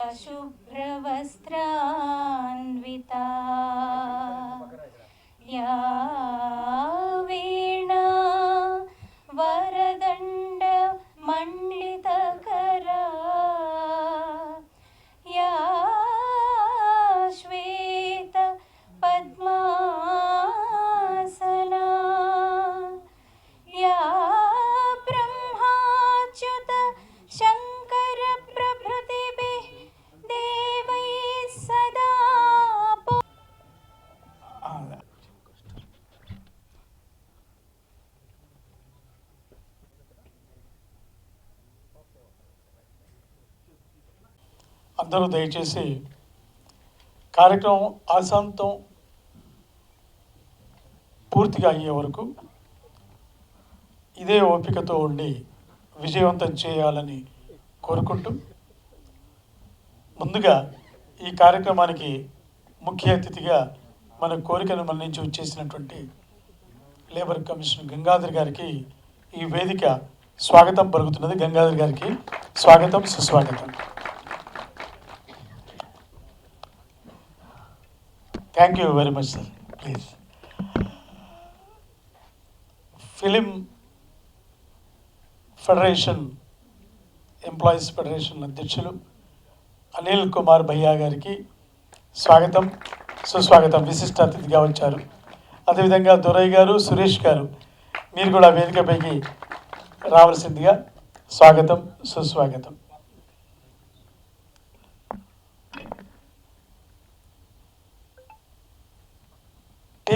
अशुभ्रवस्त्रान्विता या అందరూ దయచేసి కార్యక్రమం ఆశాంతం పూర్తిగా అయ్యే వరకు ఇదే ఓపికతో ఉండి విజయవంతం చేయాలని కోరుకుంటూ ముందుగా ఈ కార్యక్రమానికి ముఖ్య అతిథిగా మన కోరికను మన్నించి వచ్చేసినటువంటి లేబర్ కమిషన్ గంగాధర్ గారికి ఈ వేదిక స్వాగతం పలుకుతున్నది. గంగాధర్ గారికి స్వాగతం సుస్వాగతం. Thank you very much sir please film federation employees federation అధ్యక్షులు అనిల్ కుమార్ భయ్యా గారికి స్వాగతం సుస్వాగతం. విశిష్ట అతిథిగా వచ్చారు. అదేవిధంగా దొరయ్య గారు సురేష్ గారు మీరు కూడా వేదికపైకి రావాల్సిందిగా స్వాగతం సుస్వాగతం.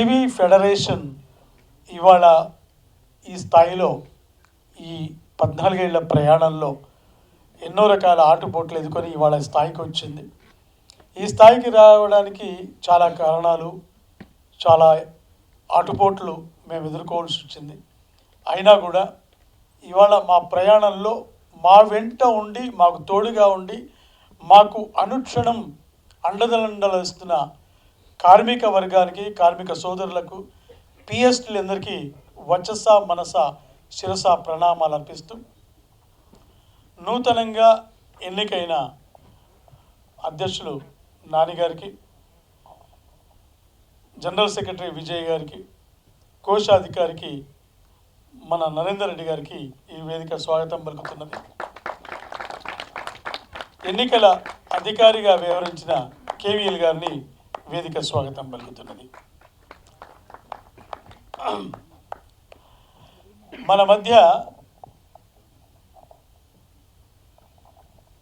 టీవీ ఫెడరేషన్ ఇవాళ ఈ స్థాయిలో ఈ పద్నాలుగేళ్ళ ప్రయాణంలో ఎన్నో రకాల ఆటుపోట్లు ఎదుర్కొని ఇవాళ స్థాయికి వచ్చింది. ఈ స్థాయికి రావడానికి చాలా కారణాలు చాలా ఆటుపోట్లు మేము ఎదుర్కోవాల్సి వచ్చింది. అయినా కూడా ఇవాళ మా ప్రయాణంలో మా వెంట ఉండి మాకు తోడుగా ఉండి మాకు అనుక్షణం అండదండలిస్తున్న కార్మిక వర్గానికి కార్మిక సోదరులకు పిఎస్టీలందరికీ వచస మనస శిరస ప్రణామాలు అర్పిస్తూ నూతనంగా ఎన్నికైన అధ్యక్షులు నానిగారికి జనరల్ సెక్రటరీ విజయ్ గారికి కోశాధికారికి మన నరేందర్ రెడ్డి గారికి ఈ వేదిక స్వాగతం పలుకుతున్నది. ఎన్నికల అధికారిగా వ్యవహరించిన కేవీఎల్ గారిని వేదిక స్వాగతం పలుకుతున్నది. మన మధ్య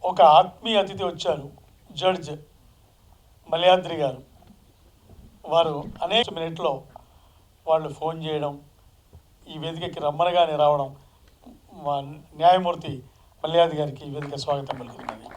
ఒక ఆత్మీయ అతిథి వచ్చారు జడ్జ్ మలయాద్రి గారు. వారు అనేక మినిట్లో వాళ్ళు ఫోన్ చేయడం ఈ వేదికకి రమ్మనగానే రావడం మా న్యాయమూర్తి మల్యాది గారికి వేదిక స్వాగతం పలుకుతున్నది.